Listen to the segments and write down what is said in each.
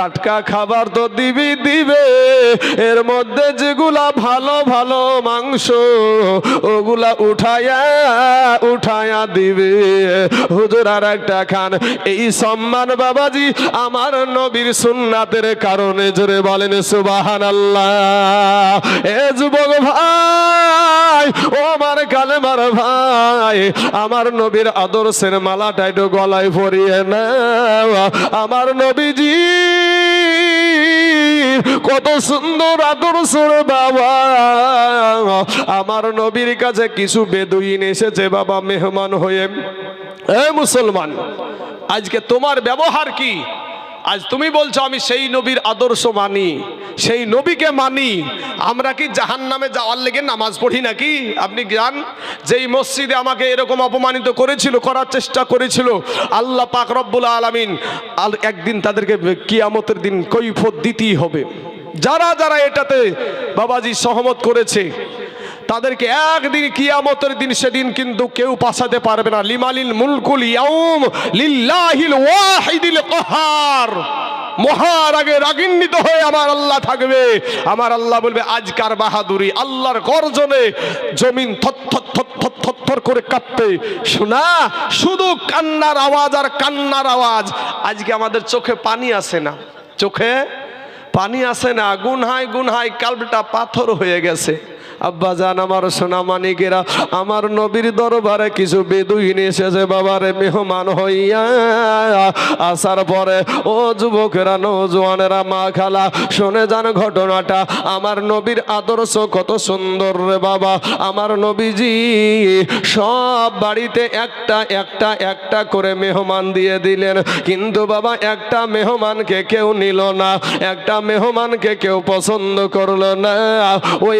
টাটকা খাবার তো দিবি দিবে। এর মধ্যে যেগুলা ভালো ভালো মাংস, ওগুলা উঠায়া উঠায়া দিবে। হুজুর আর একটা খান, এই সম্মান বাবাজি আমার নবীর সুন্নাতের কারণে জোরে বলেন সুবাহান আল্লাহ এ যুবক ভাই, ও আমার কালেমার ভাই, আমার নবীর আদর্শের মালাটা একটু গলায় পরিয়ে না আমার নবীজি কত সুন্দর আদর্শর বাবা। আমার নবীর কাছে কিছু বেদুইন এসেছে, বাবা, মেহমান হয়ে। এ মুসলমান, আজকে তোমার ব্যবহার কি? আজ তুমি বলছো, আমি সেই নবীর আদর্শ মানি, সেই নবীকে মানি। আমরা কি জাহান নামে যাওয়ার লেগে নামাজ পড়ি নাকি? আপনি জান, যেই মসজিদে আমাকে এরকম অপমানিত করেছিল, করার চেষ্টা করেছিল, আল্লাহ পাক রব্বুল আলামিন, আল একদিন তাদেরকে কিয়ামতের দিন কৈফত দিতেই হবে। যারা যারা এটাতে বাবাজি সহমত করেছে তাদেরকে একদিন কিয়ামতের দিন সেদিন কিন্তু কেউ পাশাতে পারবে না। লিমালিল মুলকুল ইয়াউম লিল্লাহিল ওয়াহিদিল কহার। মহার আগে রাগিন্বিত হয়ে আমার আল্লাহ থাকবে। আমার আল্লাহ বলবে আজকার বাহাদুরি? আল্লাহর গর্জনে জমিন থর থর করে কাঁপবে শোনা, শুধু কান্নার আওয়াজ আর কান্নার আওয়াজ। আজকে আমাদের চোখে পানি আসে না। চোখে পানি আসে না। গুনহাই গুনহাই কালটা পাথর হয়ে গেছে। আব্বা জান, আমার সোনা মানিকেরা আমার নবীর দরবারে কিছু বেদুইন এসেছে, বাবারে মেহমান হইয়া আসার পরে, ও যুবকেরা, নৌজওয়ানেরা, মা খালা, শুনে যান ঘটনাটা, আমার নবীর আদর্শ কত সুন্দর রে বাবা, আমার নবীজি সব বাড়িতে একটা একটা একটা করে মেহমান দিয়ে দিলেন, কিন্তু বাবা, একটা মেহমানকে কেউ নিল না, একটা মেহমানকে কেউ পছন্দ করল না, ওই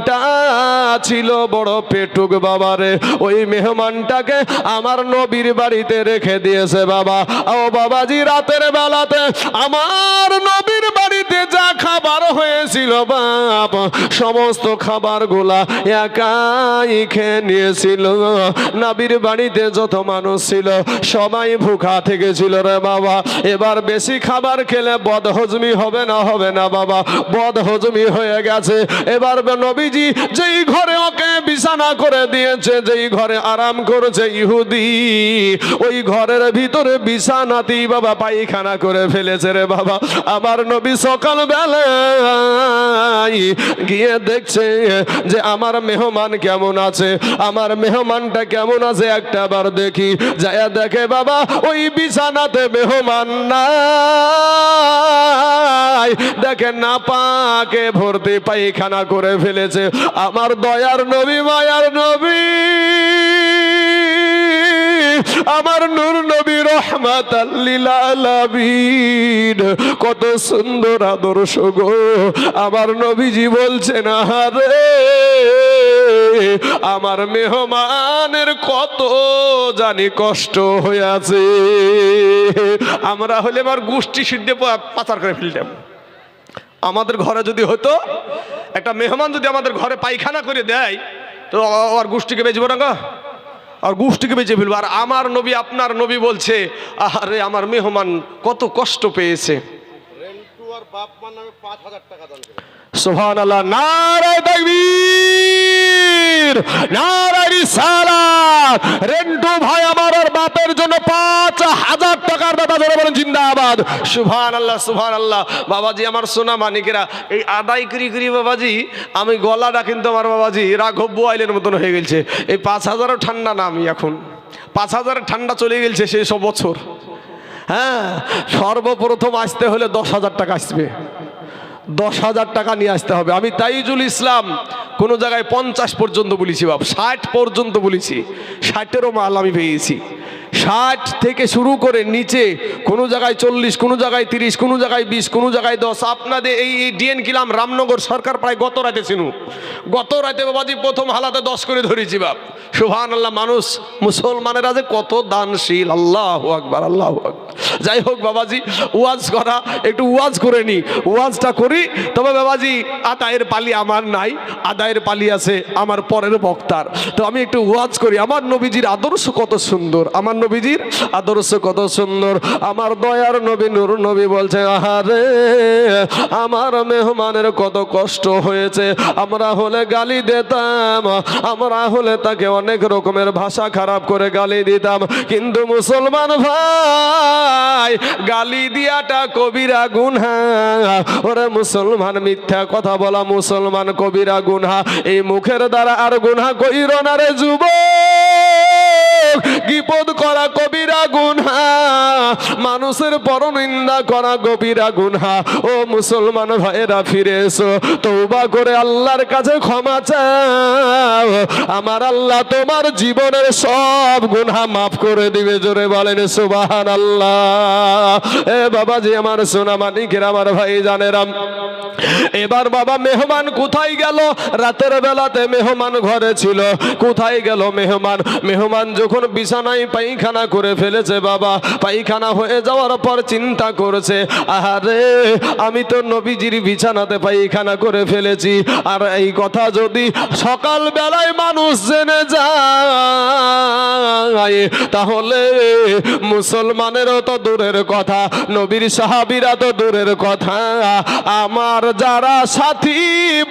মেহমানটা ছিল বড় পেটুক বাবারে। ওই মেহমানটাকে আমার নবীর বাড়িতে রেখে দিয়েছে বাবা। ও বাবাজি, রাতের বেলাতে আমার নবীর বাড়িতে যা খাবার হয়েছিল বাপ। সমস্ত খাবারগুলা একাই খেয়ে নিয়েছিল। নাবির বাড়িতে যত মানুষ ছিল, সবাই ভুখা থেকে ছিল রে বাবা। এবার বেশি খাবার খেলে বদহজমি হবে না হবে না বাবা। বদহজমি হয়ে গেছে। এবার নবীজি যেই ঘরে ওকে বিছানা করে দিয়েছে, যেই ঘরে আরাম করেছে ইহুদি, ওই ঘরের ভিতরে বিছানাতেই বাবা পায়খানা করে ফেলেছে রে বাবা। আমার নবী সকাল বেলায় গিয়ে দেখছে যে আমার মেহমান কেমন আছে। আমার মেহমানটা কেমন আছে একটা বার দেখি। যায় দেখে বাবা, ওই বিছানাতে মেহমান নাই। দেখে না পাকে ভর্তি পায়খানা করে ফেলেছে। আমার দয়ার নবী, মায়ার নবী। আমার নূর নবী রহমাত কত সুন্দর আদর্শ গো। আমার নবীজি বলছেন আরে আমার মেহমানের কত জানি কষ্ট হয়ে আছে আমরা হলে আমার গোষ্ঠী সিদ্ধে পাচার করে ফেলতাম। আমাদের ঘরে যদি হতো, একটা মেহমান যদি আমাদের ঘরে পায়খানা করে দেয়, তো আর গোষ্ঠীকে বেচবো না গো। আর গোষ্ঠীকে বেঁচে ফেলব। আর আমার নবী, আপনার নবী বলছে আরে আমার মেহমান কত কষ্ট পেয়েছে। বাপ মা নামে পাঁচ হাজার টাকা সোহান আল্লাহ নারায় তাকবীর রেন্টু ভাই আমার জন্য পাঁচ হাজার টাকার জিন্দাবাদ। সুভান আল্লাহ আল্লাহ বাবাজি আমার সোনা মানিকেরা, এই আদায় করি বাবাজি, আমি গলাটা কিন্তু আমার বাবাজি রাঘব বোয়াইলের মতন হয়ে গেছে। এই পাঁচ হাজারও ঠান্ডা না আমি এখন। পাঁচ হাজারের ঠান্ডা চলে গেছে সেই সব বছর। হ্যাঁ সর্বপ্রথম আসতে হলে দশ হাজার টাকা আসবে। দশ হাজার টাকা নিয়ে আসতে হবে। আমি তাইজুল ইসলাম, কোনো জায়গায় পঞ্চাশ পর্যন্ত বলেছি বাপ, ষাট পর্যন্ত বলেছি। ষাটেরও মাল আমি পেয়েছি। ষাট থেকে শুরু করে নিচে, কোনো জায়গায় চল্লিশ, কোনো জায়গায় তিরিশ, কোনো জায়গায় বিশ, কোনো জায়গায় দশ। আপনাদের এই ডিএন কিলাম রামনগর সরকার প্রায় গত রাতে ছিল গত রাতে বাবাজি প্রথম হালাতে দশ করে ধরেছি বাপ। সুহান আল্লাহ মানুষ, মুসলমানেরা যে কত দানশীল। আল্লাহ আকবার আল্লাহ আকবার। যাই হোক বাবাজি, ওয়াজ করা, একটু ওয়াজ করে নি। ওয়াজটা করি, তবে বাবাজি, আদায়ের পালি আমার নাই, আদায়ের পালি আছে আমার পরের বক্তার। তো আমি একটু ওয়াজ করি। আমার নবীজির আদর্শ কত সুন্দর, আমার নবীজির আদর্শ কত সুন্দর। আমার দয়ার নবী, নূর নবী বলছে, আহারে, আমার মেহমানের কত কষ্ট হয়েছে। আমরা হলে গালি দিতাম, আমরা হলে তাকে অনেক রকমের ভাষা খারাপ করে গালি দিতাম। কিন্তু মুসলমান ভাই, গালি দিয়াটা কবিরা গুনহা। ওরে মুসলমান মিথ্যা কথা বলা মুসলমান কবিরা গুনহা। এই মুখের দ্বারা আর গুনহা কইর না রে যুব বিপদ করা কবিরা গুনহা মানুষের পরনিন্দা করা কবিরা গুনহা। ও মুসলমান ভাইয়েরা, ফিরে এসো। তৌবা করে আল্লাহর কাছে ক্ষমা চাও। আমার আল্লাহ তোমার জীবনের সব গুনহা মাফ করে দিবে, জোরে বলেন সুবাহান আল্লাহ এ বাবাজি, আমার সোনা মানিকের আমার ভাই জানেরাম এবার বাবা, মেহমান কোথায় গেল? রাতের বেলাতে মেহমান ঘরে ছিল। কোথায় গেল মেহমান? মেহমান যখন বিছানায় পায়খানা করে ফেলেছে বাবা, পায়খানা হয়ে যাওয়ার পর চিন্তা করেছে, আহারে, আমি তো নবীজির বিছানাতে পায়খানা করে ফেলেছি। আর এই কথা যদি সকাল বেলায় মানুষ জেনে যায়, তাহলে মুসলমানেরও তো দূরের কথা, নবীর সাহাবিরা তো দূরের কথা। আমার যারা সাথী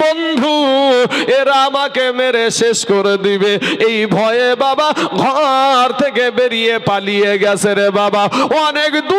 বন্ধু, এরা আমাকে মেরে শেষ করে দিবে। এই ভয়ে বাবা ঘর থেকে বেরিয়ে পালিয়ে গেছে রে বাবা। অনেক দূর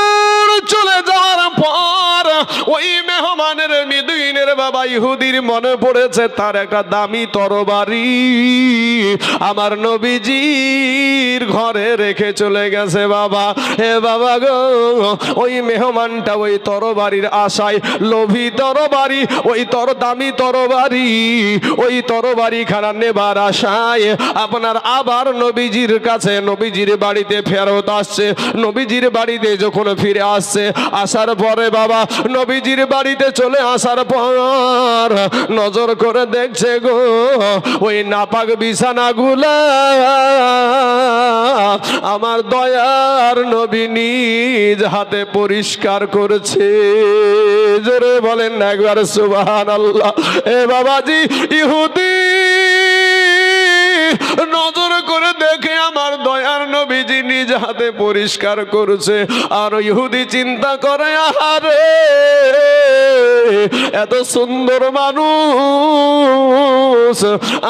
চলে যাওয়ার পর ওই মেহমানের মিদুইনের বাবা ইহুদির মনে পড়েছে, তার একটা দামি তরবারি আমার নবীজির ঘরে রেখে চলে গেছে বাবা। হে বাবা গো, ওই মেহমানটা ওই তরবারির আশায় লোভী তরবারি, ওই তর দামি তরবারি, ওই তরবারি খানা নেবার আশায় আপনার আবার নবীজির কাছে, নবীজির বাড়িতে ফেরত আসছে। নবীজির বাড়িতে যখন ফিরে আসছে আসার পরে বাবা নবীজির বাড়িতে চলে আসার পর নজর করে দেখছে গো, ওই নাপাক বিছানাগুলা আমার দয়ার নবী নিজ হাতে পরিষ্কার করেছে। জোরে বলেন না একবার সুবাহান আল্লাহ এ বাবাজি, ইহুদি, নজর করে দেখে আমার দয়ার নবীজি নিজ হাতে পরিষ্কার করেছে। আর ইহুদি চিন্তা করে, আহারে, এত সুন্দর মানুষ।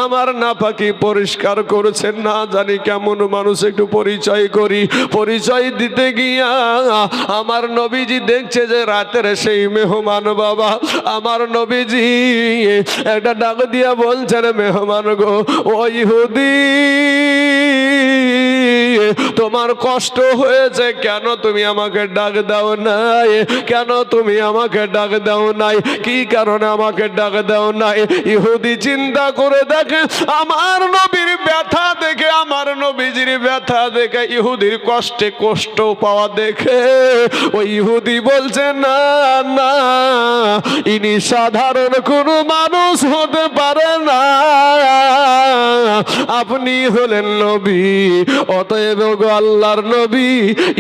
আমার নাপাকি পরিষ্কার করেছেন না, জানি কেমন মানুষ, একটু পরিচয় করি। পরিচয় দিতে গিয়া আমার নবীজি দেখছে যে রাতের সেই মেহমান বাবা। আমার নবীজি একটা ডাক দিয়া বলছেন, মেহমান গো, ও ইহুদি তোমার কষ্ট হয়েছে কেন তুমি আমাকে ডাক দাও নাই? কেন তুমি আমাকে ডাক দাও নাই? কি কারণে আমাকে ডাক দাও নাই? ইহুদি চিন্তা করে দেখে আমার নবীর ব্যথা দেখে, আমার নবীজির ব্যথা দেখে, ইহুদির কষ্টে কষ্ট পাওয়া দেখে। ওই ইহুদি বলছে, না না, ইনি সাধারণ কোনো মানুষ হতে পারে না। আপনি হলেন নবী, অতএব গো আল্লাহর নবী,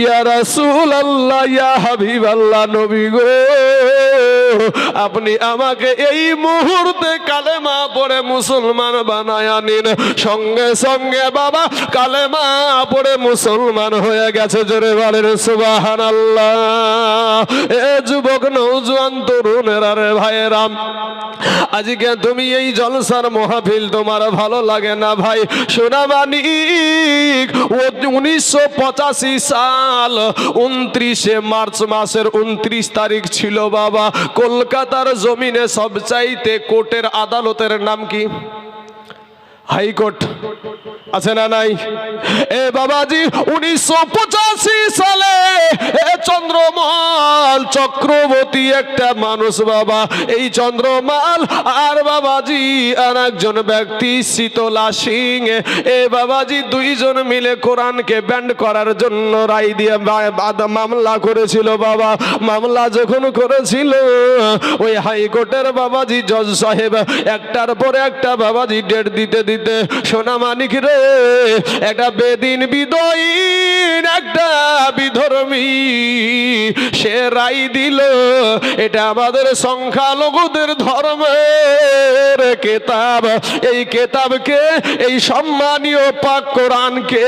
ইয়া রাসূল আল্লাহ ইয়া হাবিব আল্লাহ নবী গো। আপনি আমাকে এই মুহূর্তে কালেমা পড়ে মুসলমান বানায় নিন। সঙ্গে সঙ্গে বাবা, কালেমা পড়ে মুসলমান হয়ে গেছে জোরে বলেন সুবাহান এ যুবক নৌজওয়ান তরুণেরা রে আজকে তুমি এই জলসার মহাফিল তোমার ভালো লাগে না ভাই? সোনা মানিক উনিশশো পঁচাশি সাল উনত্রিশে মার্চ মাসের উনত্রিশ তারিখ ছিল বাবা। কলকাতার জমিনে সবচাইতে কোর্টের আদালতের নাম কি? হাইকোর্ট। আছে না নাই? এ বাবাজি, উনিশশো পঁচাশি সালে। চন্দ্রমাল চক্রবর্তী একটা মানুষ বাবা। এই চন্দ্রমাল আর বাবাজি আর একজন ব্যক্তি শীতলা সিং এ বাবাজি দুইজন মিলে কোরআনকে ব্যান্ড করার জন্য রায় দিয়ে মামলা করেছিল বাবা। মামলা যখন করেছিল, ওই হাইকোর্টের বাবাজি জজ সাহেব একটার পরে একটা বাবাজি ডেট দিতে দিতে, সোনা মানিক রে, একটা বেদিন বিদয়ীন, একটা বিধর্মী। সে রায় দিল, এটা আমাদের সংখ্যালঘুদের ধর্মের কেতাব। এই কেতাবকে, এই সম্মানীয় পাক কোরআনকে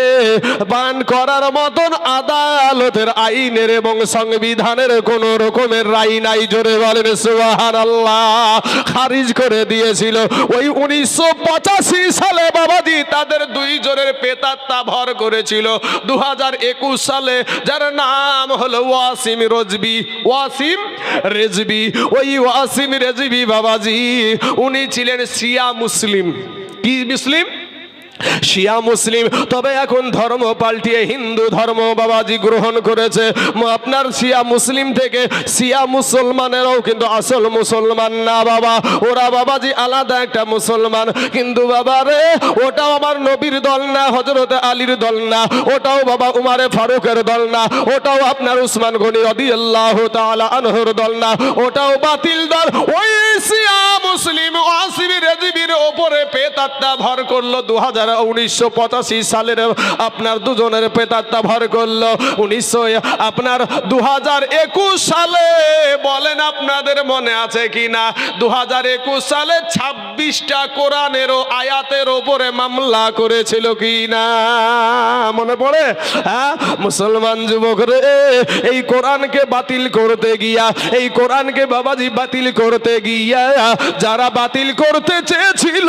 বান করার মতন আদালতের আইনের এবং সংবিধানের কোন রকমের রায় নাই। জোরে বলেন সুবাহান আল্লাহ খারিজ করে দিয়েছিল। ওই উনিশশো পঁচাশি সালে বাবাজি তাদের দুই জনের পেতাত্তা ভর করেছিল। দু একুশ সালে, যার নাম হলো ওয়াসিম রজবি। ওয়াসিম রেজবি। ওই ওয়াসিম রেজবি বাবাজি, উনি ছিলেন শিয়া মুসলিম। কি মুসলিম? শিয়া মুসলিম, তবে এখন ধর্ম পাল্টিয়ে হিন্দু ধর্ম বাবাজি গ্রহণ করেছে। আপনার শিয়া মুসলিম থেকে শিয়া মুসলমানেরও কিন্তু আসল মুসলমান না বাবা। ওরা বাবাজি আলাদা একটা মুসলমান। কিন্তু বাবা রে, ওটাও আমার নবীর দল না হজরত আলীর দল না। ওটাও বাবা উমারে ফারুকের দল না। ওটাও আপনার উসমান গনি অদি আল্লাহ আনহর দল না। ওটাও বাতিল দল। ওই শিয়া মুসলিম ওয়াসিবি রেজিবির ওপরে পেতাত্তা ভর করল দু হাজার উনিশশো পঁচাশি সালের আপনার দুজনের পেতাত্তা ভর করল, উনিশশো আপনার দু হাজার একুশ সালে বলেন আপনাদের মনে আছে কি না দু হাজার একুশ সালে ছাব্বিশটা কোরআনের ও আয়াতের ওপরে মামলা করেছিল কি না মনে পড়ে? হ্যাঁ? মুসলমান যুবক রে, এই কোরআনকে বাতিল করতে গিয়া, এই কোরআনকে বাবাজি বাতিল করতে গিয়া, যারা বাতিল করতে চেয়েছিল,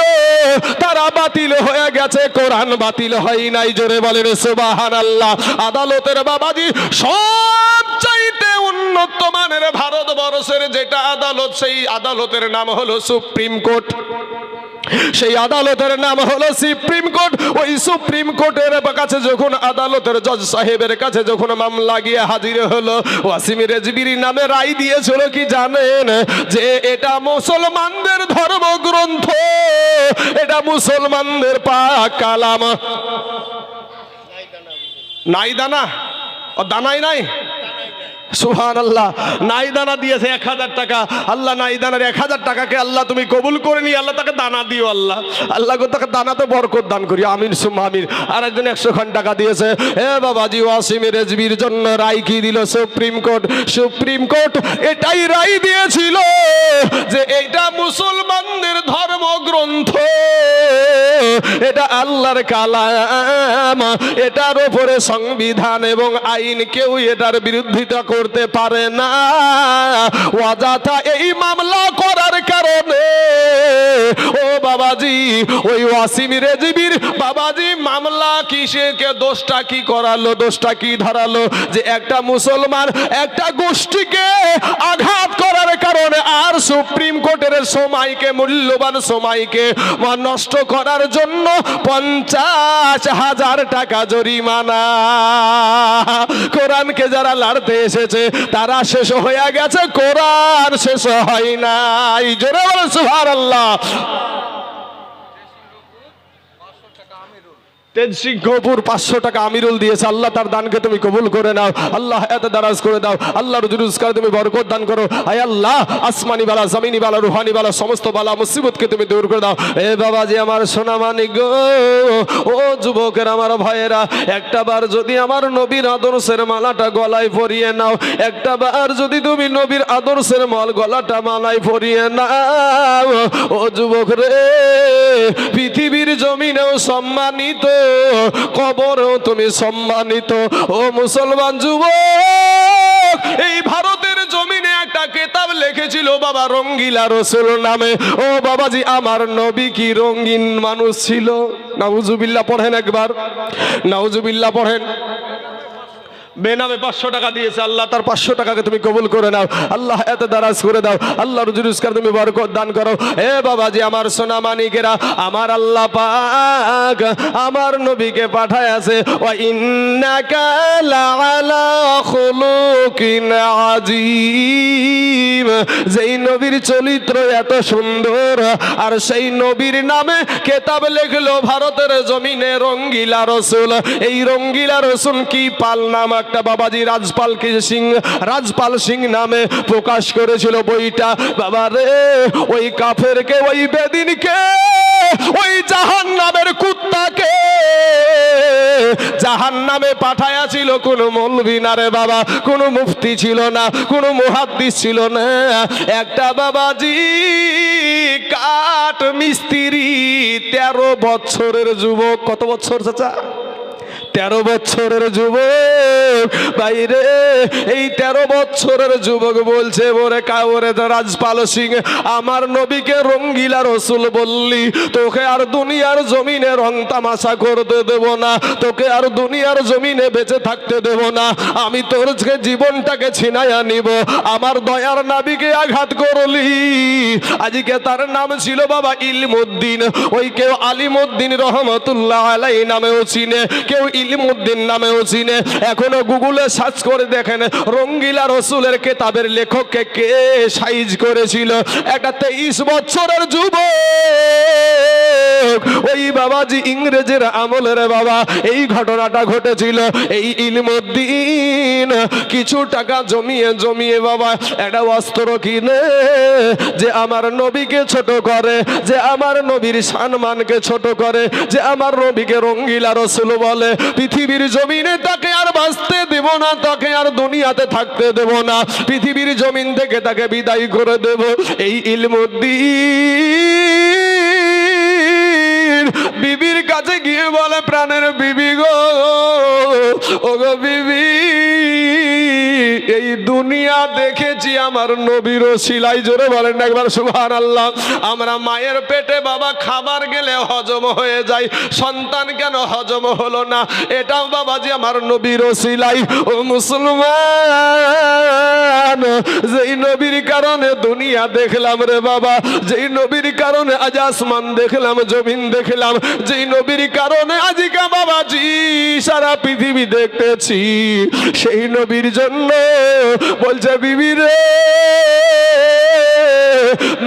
তারা বাতিল হয়ে গেছে কোরআন বাতিল হয় নাই, জোরে বলেন সুবাহান আল্লাহ আদালতের বাবাজি সব চাইতে উন্নত মানের ভারতবর্ষের যেটা আদালত, সেই আদালতের নাম হলো সুপ্রিম কোর্ট। সেই আদালতের নাম হলো সুপ্রিম কোর্ট। ওই সুপ্রিম কোর্টের কাছে যখন আদালতের জজ সাহেবের কাছে যখন মামলা গিয়ে হাজির হলো, ওয়াসিম রেজবির নামে রায় দিয়েছিল কি জানেন? যে এটা মুসলমানদের ধর্মগ্রন্থ। এটা মুসলমানদের পাক কালাম। নাই দানা। ও দানাই নাই? সুহান আল্লাহ নাই দানা দিয়েছে এক হাজার টাকা। আল্লাহ নাই দানার এক হাজার টাকাকে আল্লাহ তুমি কবুল করে নি আল্লাহ তাকে দানা দিও আল্লাহ। আল্লাহ তাকে দানাতে বরকত দান করি। আমিন সুম আমিন। আর একজন একশো খান টাকা দিয়েছে। এ বাবাজি ওয়াসিমের রেজবির জন্য রায় কি দিল সুপ্রিম কোর্ট? সুপ্রিম কোর্ট এটাই রায় দিয়েছিল যে এটা মুসলমানদের ধর্মগ্রন্থ। এটা আল্লাহর কালাম। এটার ওপরে সংবিধান এবং আইন কেউ এটার বিরোধিতা করতে পারে না। অযথা এই মামলা করার কারণে ও বাবাজি, ওই ওয়াসিম রেজিবির বাবাজি, মামলা কিসেকে দোষটা কি করালো, দোষটা কি ধরালো? যে একটা মুসলমান একটা গোষ্ঠীকে আঘাত করার কারণে আর সুপ্রিম কোর্টের সময়কে, মূল্যবান সময়কে নষ্ট করার জন্য পঞ্চাশ হাজার টাকা জরিমানা। কোরআনকে যারা লাড়তে এসেছে, তারা শেষ হয়ে গেছে, কোরআন শেষ হয় নাই। জোরে বলে সুহার আল্লাহ তেজ সিংহপুর পাঁচশো টাকা আমিরুল দিয়েছে। আল্লাহ তার দানকে তুমি কবুল করে নাও। আল্লাহ এত দারাজ করে দাও। আল্লাহ রুজুরুজকার তুমি বরকত দান করো। আয় আল্লাহ, আসমানি বালা, জমিনি বালা, রুহানি বালা, সমস্ত বালা, মুসিবতকে তুমি দূর করে দাও। এ বাবাজি আমার সোনা মানিক গো। ও যুবকের আমার ভাইয়েরা, একটা বার যদি আমার নবীর আদর্শের মালাটা গলায় পরিয়ে নাও। একটা বার যদি তুমি নবীর আদর্শের মাল গলাটা মালায় পরিয়ে নাও। ও যুবক রে, পৃথিবীর জমিনেও সম্মানিত কবরেও তুমি সম্মানিত। ও মুসলমান যুবক, এই ভারতের জমিনে একটা কেতাব লিখেছিল বাবা রঙ্গিলা রসুল নামে। ও বাবাজি, আমার নবী কি রঙিন মানুষ ছিল? নাউজুবিল্লা পড়েন একবার। নাউজুবিল্লা পড়েন। বেনামে পাঁচশো টাকা দিয়েছে, আল্লাহ তার পাঁচশো টাকাকে তুমি কবুল করে নাও। আল্লাহ এত দারাজ করে দাও। আল্লাহ রুজুরুস্কার তুমি বরকত দান করো। এ বাবাজি, আমার সোনা মানিকেরা আমার আল্লাহ পাক আমার নবীকে পাঠায় আছে ও যেই নবীর চরিত্র এত সুন্দর, আর সেই নবীর নামে কেতাব লেখলো ভারতের জমিনে রঙ্গিলা রসুল। এই রঙ্গিলা রসুল কি পাল নাম একটা বাবাজি রাজপাল কি সিং, রাজপাল সিং নামে প্রকাশ করেছিল বইটা। বাবা রে, ওই কাফেরকে, ওই বেদিনকে, ওই জাহান নামের কুত্তাকে জাহান নামে পাঠাইয়াছিল কোন মৌলবি না রে বাবা, কোন মুফতি ছিল না, কোন মুহাদ্দিস ছিল না। একটা বাবাজি কাঠ মিস্ত্রি তেরো বছরের যুবক। কত বছর, চাচা? তেরো বছরের যুবক। বাইরে, এই তেরো বছরের যুবক বলছে, ওরে কাউরে রাজপাল সিং আমার নবীকে রঙ্গিলা রসুল বললি, তোকে আর দুনিয়ার জমিনে রং তামাশা করতে দেব না, তোকে আর দুনিয়ার জমিনে বেঁচে থাকতে দেব না, আমি তোর জীবনটাকে ছিনাইয়া নিব, আমার দয়ার নাবিকে আঘাত করলি। আজকে তার নাম ছিল বাবা ইলমুদ্দিন, ওই কেউ আলিমুদ্দিন রহমতুল্লাহ আলাই নামেও চিনে, কেউ ইলমুদ্দিন নামেও চিনে। এখনও গুগলে সার্চ করে দেখেন, রঙ্গিলা রসুলের কেতাবের লেখককে কে সাইজ করেছিল? একটা তেইশ বছরের যুবক। ওই বাবাজি ইংরেজের আমলের বাবা, এই ঘটনাটা ঘটেছিল। এই ইলমুদ্দিন কিছু টাকা জমিয়ে জমিয়ে বাবা, একটা অস্ত্র কিনে যে আমার নবীকে ছোট করে, যে আমার নবীর সম্মানকে ছোট করে, যে আমার নবীকে রঙ্গিলা রসুল বলে। পৃথিবীর জমিনে তাকে আর বাঁচতে দেব না, তাকে আর দুনিয়াতে থাকতে দেব না। পৃথিবীর জমিন থেকে তাকে বিদায় করে দেব। এই ইলমুদ্দিন বিবির কাছে গিয়ে বলে, প্রাণের বিবি গো ও গো বিবি। এই দুনিয়া দেখেছি আমার নবীর সিলাই, জোরে বলেন একবার সুহান আল্লাহ আমরা মায়ের পেটে বাবা খাবার গেলে হজম হয়ে যায়, সন্তান কেন হজম হলো না? এটাও বাবাজি আমার নবীর সিলাই। ও মুসলমান, যেই নবীর কারণে দুনিয়া দেখলাম রে বাবা, যেই নবীর কারণে আজ আসমান দেখলাম, জমিন দেখলাম, যেই নবীর কারণে আজিকা বাবাজি সারা পৃথিবী দেখতেছি, সেই নবীর জন্য বলছে, বিবি রে,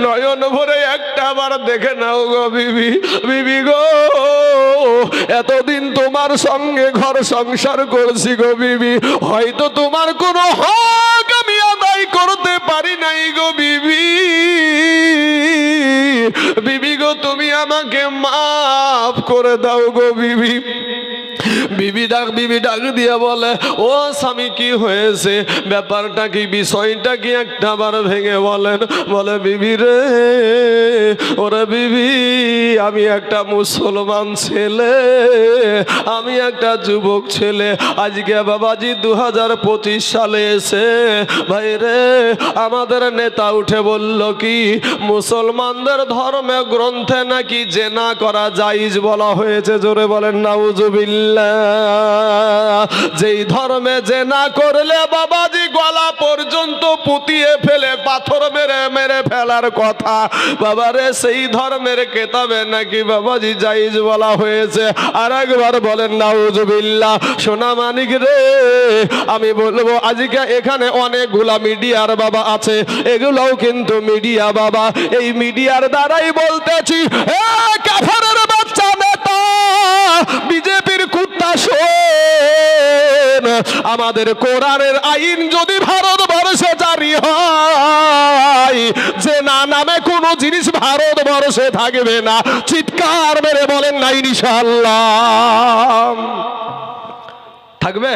নয়ন ভরে একটা বার দেখে নাও গো বিবি বিবি গো। এতদিন তোমার সঙ্গে ঘর সংসার করছি গো বিবি, হয়তো তোমার কোনো হক আমি আদায় করতে পারি নাই গো বিবি। বিবি গো, তুমি আমাকে মাফ করে দাও গো বিবি। বিবি ডাক বিবি ডাক দিয়ে বলে, ও স্বামী, কি হয়েছে? ব্যাপারটা কি, বিষয়টা কি একটা বার ভেঙে বলেন। বলে, বিবি রে, ওরে বিবি, আমি একটা মুসলমান ছেলে, আমি একটা যুবক ছেলে। আজকে বাবাজি দু হাজার পঁচিশ সালে এসে, ভাই রে, আমাদের নেতা উঠে বলল কি, মুসলমানদের ধর্মে গ্রন্থে নাকি জেনা করা জাইজ বলা হয়েছে? জোরে বলেন, নাউজুবিল্লাহ। যেই ধর্মে জেনা করলে বাবাজি গলা পর্যন্ত পুতিয়ে ফেলে, পাথর মেরে মেরে ফেলার কথা। বাবারে, সেই ধর্মের কেতাবে নাকি বাবাজি জাইজ বলা হয়েছে। আর একবার বলেন, নাউজুবিল্লাহ। সোনা মানিক রে, আমি বলব, আজকে এখানে অনেকগুলা মিডিয়ার বাবা আছে। এগুলোও কিন্তু মিডিয়া বাবা। এই মিডিয়ার দ্বারাই বলতেছি বাচ্চা নেতা শোন আমাদের কোরআনের আইন যদি ভারতবর্ষে জারি হয়, যে না নামে কোনো জিনিস ভারতবর্ষে থাকবে না, চিৎকার মেরে বলেন না ইনশাল্লাহ থাকবে?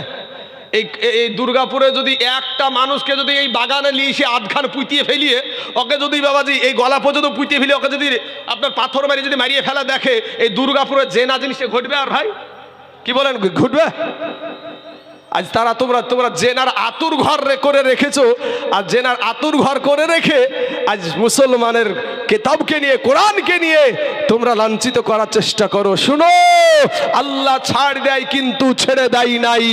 এই এই দুর্গাপুরে যদি একটা মানুষকে যদি এই বাগানে নিয়ে এসে আধখান পুঁতিয়ে ফেলিয়ে, ওকে যদি বাবাজি এই গলা পর্যন্ত পুঁতিয়ে ফেলিয়ে ওকে যদি আপনার পাথর মারি যদি মারিয়ে ফেলা দেখে, এই দুর্গাপুরে যে না জিনিসটা ঘটবে আর ভাই? কি বলেন? ঘটবে? আজ তারা তোমরা তোমরা জেনার আতুর ঘর করে রেখেছো, আর জেনার আতুর ঘর করে রেখে আজ মুসলমানের কেতাবকে নিয়ে, কোরআনকে নিয়ে তোমরা লাঞ্ছিত করার চেষ্টা করো। শুনো, আল্লাহ ছাড় দেয় কিন্তু ছেড়ে দেয় নাই।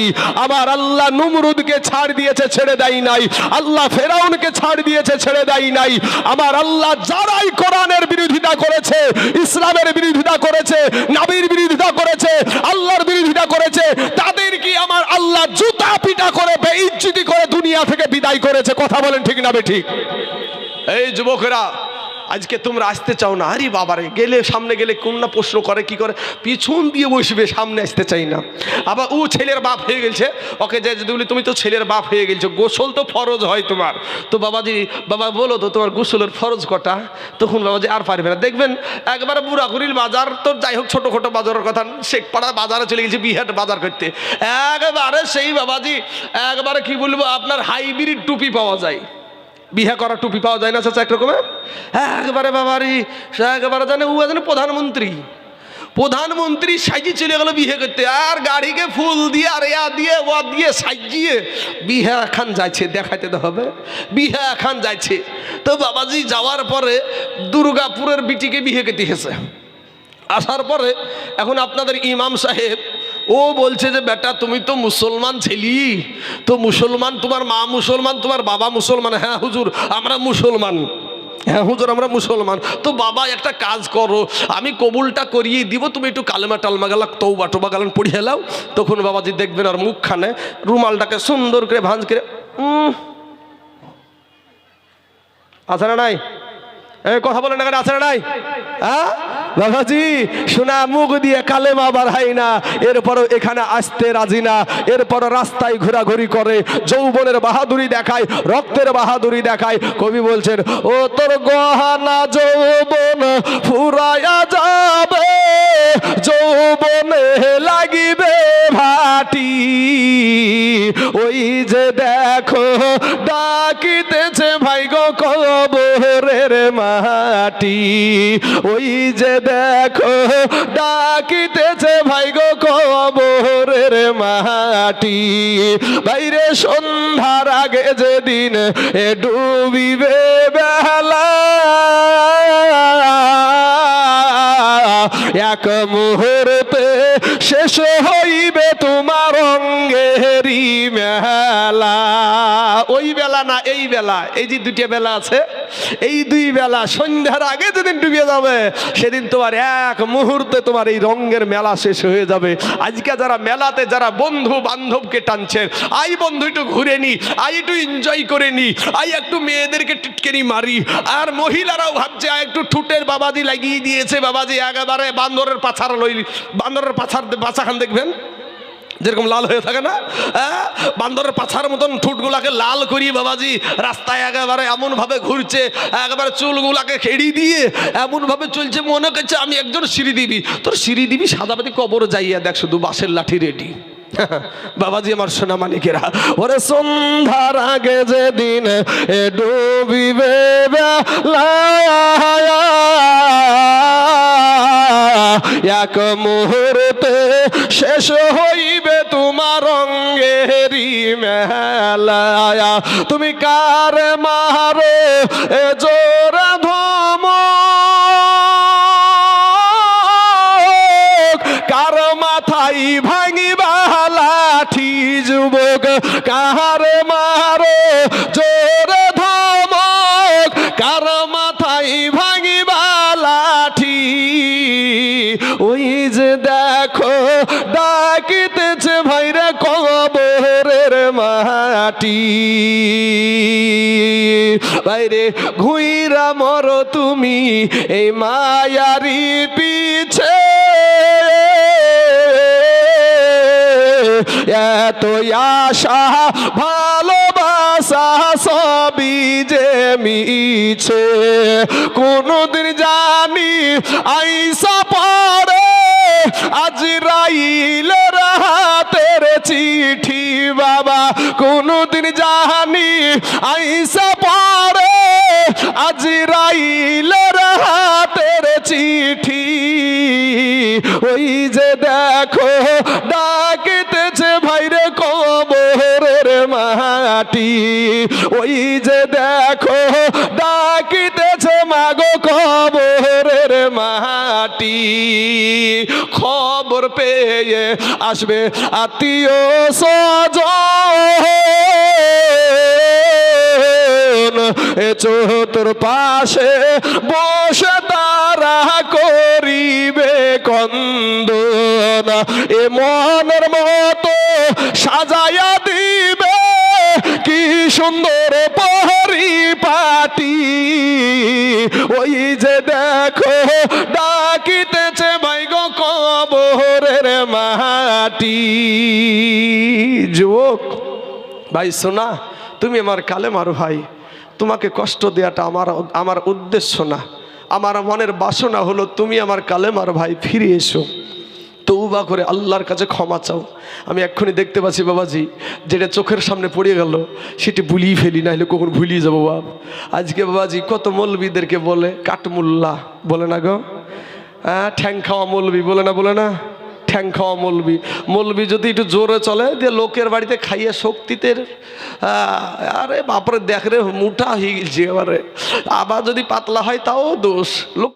আমার আল্লাহ নুমরুদকে ছাড় দিয়েছে, ছেড়ে দেয় নাই। আল্লাহ ফেরাউনকে ছাড় দিয়েছে, ছেড়ে দেয় নাই। আমার আল্লাহ যারাই কোরআনের বিরোধিতা করেছে, ইসলামের বিরোধিতা করেছে, নাবির বিরোধিতা করেছে, আল্লাহর বিরোধিতা করেছে, তাদের কি আমার আল্লাহ জুতা পিটা করে, বেইজ্জতি করে দুনিয়া থেকে বিদায় করেছে। কথা বলেন ঠিক না বে ঠিক? এই যুবকেরা আজকে তোমরা আসতে চাও না। আরে বাবারে, গেলে সামনে গেলে কোন না প্রশ্ন করে, কি করে? পিছন দিয়ে বসবে, সামনে আসতে চাই না। আবার ও ছেলের বাপ হয়ে গেছে। ওকে যে যদি বলি, তুমি তো ছেলের বাপ হয়ে গেছো, গোসল তো ফরজ হয় তোমার। তো বাবাজি, বাবা বলো তো, তোমার গোসলের ফরজ কটা? তখন বাবাজি আর পারবে না। দেখবেন, একবারে বুড়াকুড়ির বাজার তো যাই হোক ছোটো খাটো বাজারের কথা, শেখপাড়া বাজারে চলে গেছে বিহাট বাজার করতে। একবারে সেই বাবাজি, একবারে কি বলব, আপনার হাইব্রিড টুপি পাওয়া যায়। বিহা করা টুপি পাওয়া যায় না, চাচা একরকমের একবারে বাবারি একবারে জানে, ও জানে প্রধানমন্ত্রী। প্রধানমন্ত্রী সাইজি চলে গেল বিহে করতে, আর গাড়িকে ফুল দিয়ে, আর ইয়া দিয়ে ও দিয়ে সাজিয়ে বিহা এখন যাচ্ছে দেখাইতে তো হবে। বিহা এখন যাচ্ছে তো বাবাজি যাওয়ার পরে দুর্গাপুরের বিটিকে বিহে করতে এসেছে। আসার পরে এখন আপনাদের ইমাম সাহেব ও বলছে যে, বেটা, তুমি তো মুসলমান ছেলি। তো মুসলমান, তোমার মা মুসলমান, তোমার বাবা মুসলমান। হ্যাঁ হুজুর, আমরা মুসলমান। হ্যাঁ হুজুর, আমরা মুসলমান। তো বাবা, একটা কাজ করো, আমি কবুলটা করিয়ে দিব, তুমি একটু কালেমা টালমা গেলা তৌবা টোবা গালান পড়িয়ে এলাও তখন বাবাজি দেখবেন আর মুখখানে রুমালটাকে সুন্দর করে ভাঁজ করে আছে না নাই? কথা বলেন না আছে না নাই? হ্যাঁ? বাবাজি শোনা মুখ দিয়ে কালেমা বাড়াই না। এরপরও এখানে আসতে রাজি না। এরপর রাস্তায় ঘোরাঘুরি করে, যৌবনের বাহাদুরি দেখায়, রক্তের বাহাদুরি দেখায়। কবি বলছেন, ও তোর গহানা যৌবন ফুরায়া যাবে, যৌবনে লাগিবে ভাটি। ওই যে দেখো, ডাকিতেছে ভাই কবরের মাটি। ওই যে দেখো, ডাকিতেছে ভাই গো কবরের মাটি। বাইরে সন্ধ্যার আগে যেদিন এ ডুবিবে বেলা। এক মুহূর্তে শেষ হইবে তোমার অঙ্গেরি মেলা। ওই বেলা না এই বেলা। এই যে দুটি বেলা আছে, এই দুই বেলা সন্ধ্যার আগে যেদিন ডুবে যাবে, সেদিন তোমার এক মুহূর্তে তোমার এই রঙের মেলা শেষ হয়ে যাবে। আজকে যারা মেলাতে যারা বন্ধু বান্ধবকে টানছেন, আই বন্ধু, একটু ঘুরে নি, আই একটু এনজয় করে নি, আই একটু মেয়েদেরকে টিটকেনি মারি। আর মহিলারাও ভাবছে, আই একটু ঠুটের বাবাজি লাগিয়ে দিয়েছে। বাবাজি একেবারে বান্দরের পাছার লই বান্দরের পাছার পাছাখান দেখবেন? যেরকম লাল হয়ে থাকে না হ্যাঁ? বান্দরের পাছার মতন ঠুটগুলাকে লাল করিয়ে বাবাজি। রাস্তায় একেবারে এমনভাবে ঘুরছে, একেবারে চুলগুলাকে খেড়ি দিয়ে এমনভাবে চলছে, মনে করছে আমি একজন সিঁড়ি দিবি তোর সিঁড়ি দিবি সাদাপাতি কবর যাইয়া দেখ, শুধু বাঁশের লাঠি রেডি। বাবাজি আমার সোনা মানিকেরা ওরে সন্ধ্যার আগে যেদিন এ ডুবিবে এক মুহূর্তে শেষ হইবে তোমার অঙ্গেরি মেলা তুমি কার মারো এ জোর ধম? কার মাথায় ভাঙিবা লাঠি যুবক? কার মারো জোর মাটি। বাইরে ঘুইরা মরো তুমি, এই মায়ারি পিছে। এত আশা, ভালোবাসা সবই যে মিছে। কোনদিন জানি আইসা পড়ে, আজ রাইলের হাতের চিঠি বাবা, কোনদিন জানি আইসা পড়ে। আজ রাইলের হাতের চিঠি। ওই যে দেখো, ডাকিতেছে ভাইরে কবরের মাটি। ওই যে দেখো, ডাকিতেছে মাগো কবরের মাটি খবর পেয়ে আসবে আত্মীয় সজন এ চতুর পাশে বসে তারা করিবে কন্দন এ মনের মতো সাজায়া দিবে, কি সুন্দর পাহাড়ি পাটি। ওই যে দেখো, ডাকিতেছে ভাই বাইগ কবরের মাটি। যুবক, ভাই সোনা, তুমি আমার কালে মারো ভাই। তোমাকে কষ্ট দেওয়াটা আমার আমার উদ্দেশ্য না। আমার মনের বাসনা হলো তুমি আমার কালেমার ভাই, ফিরে এসো। তৌবা করে আল্লাহর কাছে ক্ষমা চাও। আমি এক্ষুনি দেখতে পাচ্ছি বাবাজি, যেটা চোখের সামনে পড়ে গেল, সেটি ভুলিয়ে ফেলি না হলে কখন ভুলিয়ে যাব বাপ। আজকে বাবাজি কত মৌলবীদেরকে বলে কাঠমুল্লা বলে না গো? হ্যাঁ ঠ্যাং খাওয়া মৌলবি, বলে না বলে না? ঠ্যাং খাওয়া মলবি। মলবি যদি একটু জোরে চলে, দিয়ে লোকের বাড়িতে খাইয়ে শক্তিতে আরে বাপরে, দেখ রে মুঠা হয়ে গেছে আবার যদি পাতলা হয়, তাও দোষ। লোক